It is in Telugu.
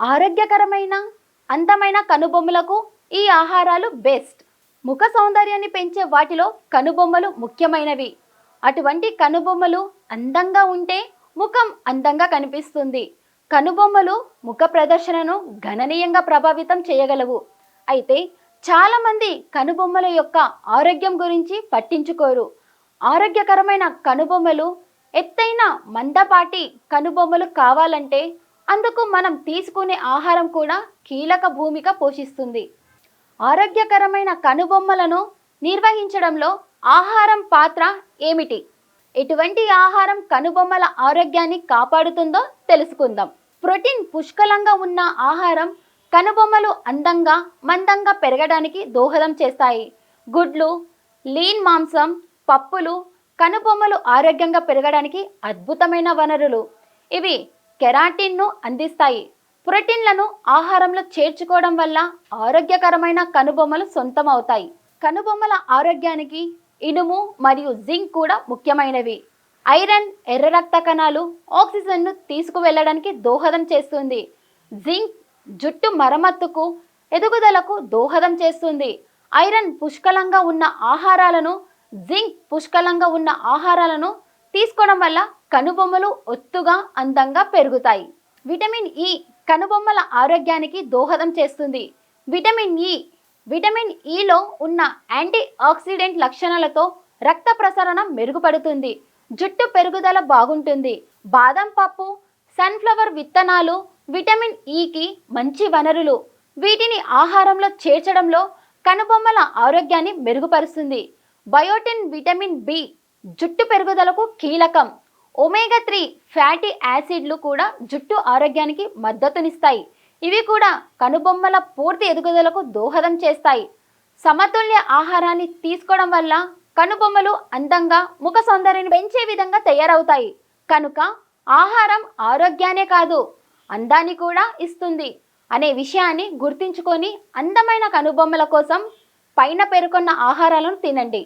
ఆరోగ్యకరమైన అందమైన కనుబొమ్మలకు ఈ ఆహారాలు బెస్ట్. ముఖ సౌందర్యాన్ని పెంచే వాటిలో కనుబొమ్మలు ముఖ్యమైనవి. అటువంటి కనుబొమ్మలు అందంగా ఉంటే ముఖం అందంగా కనిపిస్తుంది. కనుబొమ్మలు ముఖ ప్రదర్శనను గణనీయంగా ప్రభావితం చేయగలవు. అయితే చాలామంది కనుబొమ్మల యొక్క ఆరోగ్యం గురించి పట్టించుకోరు. ఆరోగ్యకరమైన కనుబొమ్మలు ఎత్తైన మందపాటి కనుబొమ్మలు కావాలంటే అందుకు మనం తీసుకునే ఆహారం కూడా కీలక భూమిక పోషిస్తుంది. ఆరోగ్యకరమైన కనుబొమ్మలను నిర్వహించడంలో ఆహారం పాత్ర ఏమిటి? ఎటువంటి ఆహారం కనుబొమ్మల ఆరోగ్యాన్ని కాపాడుతుందో తెలుసుకుందాం. ప్రోటీన్ పుష్కలంగా ఉన్న ఆహారం కనుబొమ్మలు అందంగా మందంగా పెరగడానికి దోహదం చేస్తాయి. గుడ్లు లీన్ మాంసం పప్పులు కనుబొమ్మలు ఆరోగ్యంగా పెరగడానికి అద్భుతమైన వనరులు. ఇవి కెరాటిన్ను అందిస్తాయి. ప్రోటీన్లను ఆహారంలో చేర్చుకోవడం వల్ల ఆరోగ్యకరమైన కనుబొమ్మలు సొంతమవుతాయి. కనుబొమ్మల ఆరోగ్యానికి ఇనుము మరియు జింక్ కూడా ముఖ్యమైనవి. ఐరన్ ఎర్ర రక్త కణాలు ఆక్సిజన్ను తీసుకువెళ్ళడానికి దోహదం చేస్తుంది. జింక్ జుట్టు మరమ్మత్తుకు ఎదుగుదలకు దోహదం చేస్తుంది. ఐరన్ పుష్కలంగా ఉన్న ఆహారాలను జింక్ పుష్కలంగా ఉన్న ఆహారాలను తీసుకోవడం వల్ల కనుబొమ్మలు ఒత్తుగా అందంగా పెరుగుతాయి. విటమిన్ ఇ కనుబొమ్మల ఆరోగ్యానికి దోహదం చేస్తుంది. విటమిన్ ఇ విటమిన్ e ఇలో ఉన్న యాంటీ ఆక్సిడెంట్ లక్షణాలతో రక్త ప్రసరణ మెరుగుపడుతుంది. జుట్టు పెరుగుదల బాగుంటుంది. బాదం పప్పు సన్ఫ్లవర్ విత్తనాలు విటమిన్ ఈకి మంచి వనరులు. వీటిని ఆహారంలో చేర్చడంలో కనుబొమ్మల ఆరోగ్యాన్ని మెరుగుపరుస్తుంది. బయోటిన్ విటమిన్ బి జుట్టు పెరుగుదలకు కీలకం. ఒమేగా త్రీ ఫ్యాటీ యాసిడ్లు కూడా జుట్టు ఆరోగ్యానికి మద్దతునిస్తాయి. ఇవి కూడా కనుబొమ్మల పూర్తి ఎదుగుదలకు దోహదం చేస్తాయి. సమతుల్య ఆహారాన్ని తీసుకోవడం వల్ల కనుబొమ్మలు అందంగా ముఖ సౌందర్యాన్ని పెంచే విధంగా తయారవుతాయి. కనుక ఆహారం ఆరోగ్యానే కాదు అందాన్ని కూడా ఇస్తుంది అనే విషయాన్ని గుర్తించుకొని అందమైన కనుబొమ్మల కోసం పైన పేర్కొన్న ఆహారాలను తినండి.